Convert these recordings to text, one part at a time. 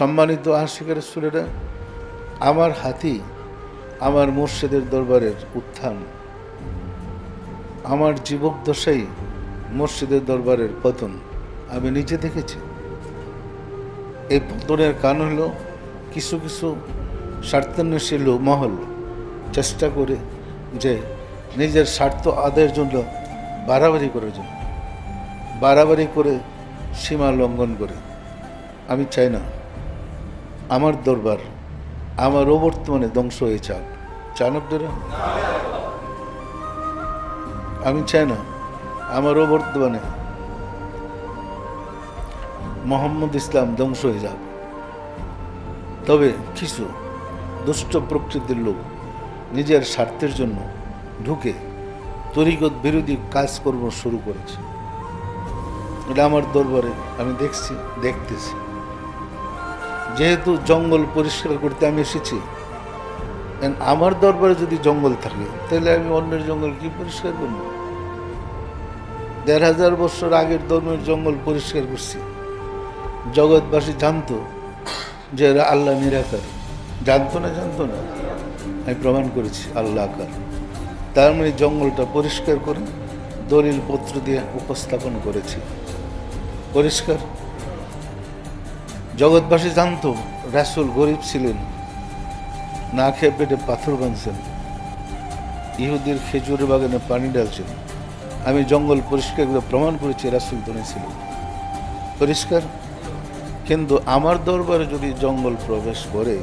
সম্মানিত আশিকের সুরেরা, আমার হাতি আমার মুর্শিদের দরবারের উত্থান। আমার জীবক দশাই মুর্শিদের দরবারের পতন। আমি নিজে দেখেছি। এই পতনের কারণ হলো কিছু কিছু স্বার্থান্বেষী মহল চেষ্টা করে যে নিজের স্বার্থ আদায়ের জন্য বাড়াবাড়ি করার জন্য বাড়াবাড়ি করে সীমা লঙ্ঘন করে। আমি চাই না আমার দরবার আমার অবর্তমানে ধ্বংস হয়ে চান চান আপনারা আমি চাই না, আমার অবর্তমানে মোহাম্মদ ইসলাম ধ্বংস হয়ে যাবে তবে কিছু দুষ্ট প্রকৃতির লোক নিজের স্বার্থের জন্য ঢুকে তরিগত বিরোধী কাজকর্ম শুরু করেছে। এটা আমার দরবারে আমি দেখছি, দেখতেছি। যেহেতু জঙ্গল পরিষ্কার করতে আমি এসেছি আমার দরবারে যদি জঙ্গল থাকে, তাহলে আমি অন্যের জঙ্গল কি পরিষ্কার করব? দেড় হাজার বছর আগের ধর্মের জঙ্গল পরিষ্কার করছি। জগৎবাসী জানতো যে আল্লাহ নিরাকার। জানতো না জানতো না? আমি প্রমাণ করেছি, আল্লাহ আকার। তার মানে জঙ্গলটা পরিষ্কার করে দলিল পত্র দিয়ে উপস্থাপন করেছি। পরিষ্কার? জগৎবাসী জানতো রাসুল গরিব ছিলেন, না খেয়ে পেটে পাথর বাঁধছেন। ইহুদির খেজুরের বাগানে পানি ঢালছেন। আমি জঙ্গল পরিষ্কার করে প্রমাণ করেছি রাসুল ছিল পরিষ্কার? কিন্তু আমার দরবারে যদি জঙ্গল প্রবেশ করে,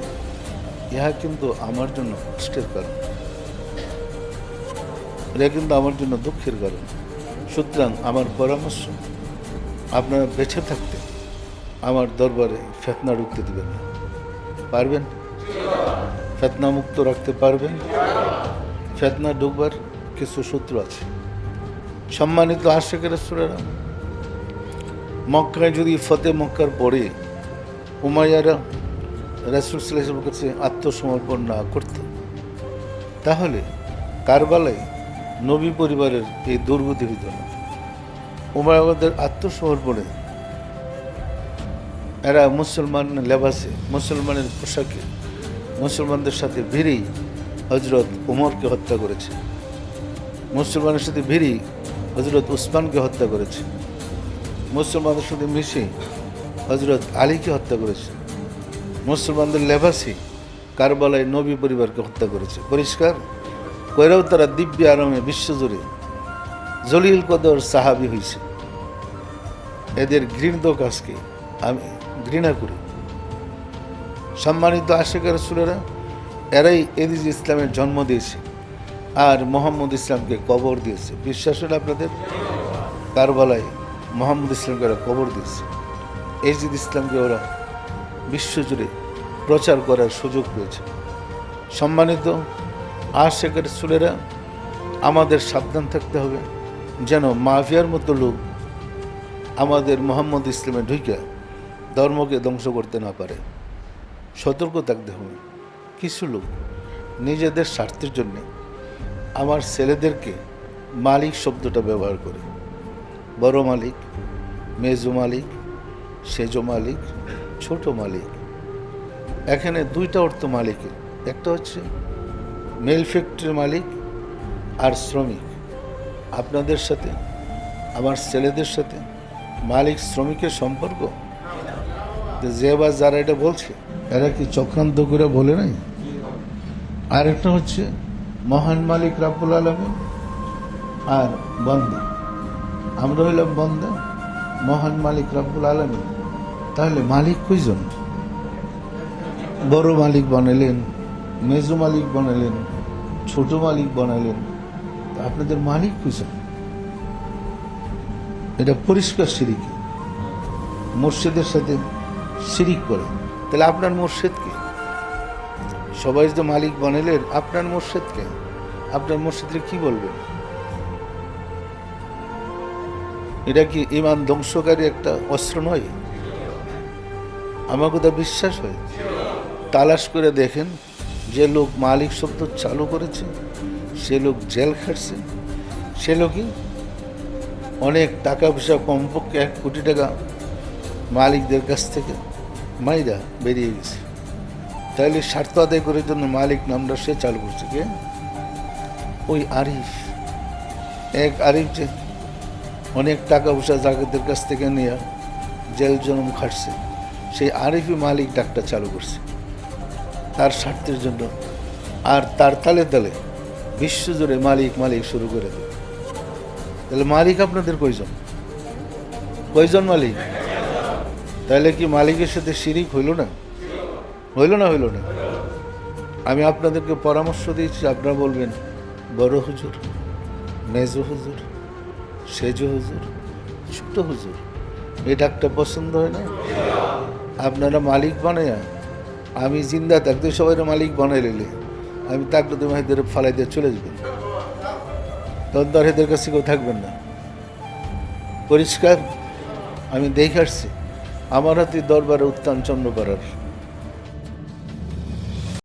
ইহা কিন্তু আমার জন্য কষ্টের কারণ। এটা কিন্তু আমার জন্য দুঃখের কারণ। সুতরাং আমার পরামর্শ, আপনারা বেঁচে থাকতে। আমার দরবারে ফেতনা ঢুকতে দেবেন না। পারবেন? ফেতনা মুক্ত রাখতে পারবেন? ফেতনা ঢুকবার কিছু সূত্র আছে। সম্মানিত আশেকের সুরেরা মক্কায় যদি ফতে মক্কার পরে উমাইয়ারা রাসুল সাল্লামের কাছে আত্মসমর্পণ না করত, তাহলে কারবালায় নবী পরিবারের এই দুর্গতি হইত না উমায়াবাদের আত্মসমর্পণে এরা মুসলমান লেবাসে, মুসলমানের পোশাকে, মুসলমানদের সাথে ভিড়েই হজরত উমরকে হত্যা করেছে। মুসলমানের সাথে ভিড়েই হজরত উসমানকে হত্যা করেছে। মুসলমানদের সাথে মিশে হজরত আলীকে হত্যা করেছে। মুসলমানদের লেবাসে কারবালায় নবী পরিবারকে হত্যা করেছে। পরিষ্কার? কইরাও তারা দিব্য আরামে বিশ্বজুড়ে জলিল কদর সাহাবি হয়েছে এদের ঘৃণিত কাজকে আমি ঘৃণা করি। সম্মানিত আশেখার সুরেরা এরাই এদিজ ইসলামের জন্ম দিয়েছে আর মোহাম্মদ ইসলামকে কবর দিয়েছে। বিশ্বাস হলো আপনাদের, কারবালায় মোহাম্মদ ইসলামকে ওরা কবর দিয়েছে। এজিদ ইসলামকে ওরা বিশ্বজুড়ে প্রচার করার সুযোগ পেয়েছে। সম্মানিত আশেখার সুরেরা আমাদের সাবধান থাকতে হবে যেন মাফিয়ার মতো লোক আমাদের মোহাম্মদ ইসলামে ঢুকে ধর্মকে ধ্বংস করতে না পারে। সতর্ক থাকতে হবে। কিছু লোক নিজেদের স্বার্থের জন্যে আমার ছেলেদেরকে মালিক শব্দটা ব্যবহার করে। বড় মালিক, মেজো মালিক, সেজো মালিক, ছোট মালিক। এখানে দুইটা অর্থ মালিকের। একটা হচ্ছে মেল ফ্যাক্টরির মালিক আর শ্রমিক। আপনাদের সাথে, আমার ছেলেদের সাথে মালিক শ্রমিকের সম্পর্ক যে যারা এটা বলছে, এরা কি চক্রান্ত করে বলে নাই? আর একটা হচ্ছে, মহান মালিক রাব্বুল আলমী আর বন্দা। আমরা হইলাম বন্দা, মহান মালিক রাব্বুল আলমী তাহলে মালিক কইজন? বড় মালিক বানালেন মেজো মালিক বানালেন ছোট মালিক বানালেন আপনাদের মালিক কইজন? এটা পরিষ্কার সিরিকি। মসজিদের সাথে সিরিক করে। তাহলে আপনার মুর্শিদকে সবাই যে মালিক বানালেন আপনার মুর্শিদকে আপনার মুর্শিদকে কি বলবেন? এটা কি ইমান ধ্বংসকারী একটা অস্ত্র নয়? আমার কথা বিশ্বাস হয়। তালাশ করে দেখেন, যে লোক মালিক শব্দ চালু করেছে, সে লোক জেল খাটছে। সে লোকই অনেক টাকা পয়সা কমপক্ষে এক কোটি টাকা মালিকদের কাছ থেকে মাইরা বেরিয়ে গেছে। তাইলে স্বার্থ আদায় করার জন্য মালিক নামটা সে চালু করছে কে? ওই আরিফ। এক আরিফ যে অনেক টাকা পয়সা জাগতের কাছ থেকে নিয়ে জেল জনম খাটছে, সেই আরিফই মালিক ডাকটা চালু করছে। তার স্বার্থের জন্য। আর তার তালে তালে বিশ্বজুড়ে মালিক মালিক শুরু করে দেবে তাহলে মালিক আপনাদের কয়জন? কয়জন মালিক? তাহলে কি মালিকের সাথে শিরিক হইল না? হইল না হইল না? আমি আপনাদেরকে পরামর্শ দিয়েছি, আপনারা বলবেন, বড় হুজুর, মেজ হুজুর, সেজ হুজুর, ছোট হুজুর এই ডাকটা পছন্দ হয় না? আপনারা মালিক বানায়া, আমি জিন্দা থাকতে সবাই মালিক বানাই নিলে আমি তাকলে তুমি এদের ফালাই দিয়ে চলে যাবেন তখন আর এদের কাছে কেউ থাকবেন না। পরিষ্কার, আমি দেখে আসছি। আমার হাতে দরবারে উত্থান করার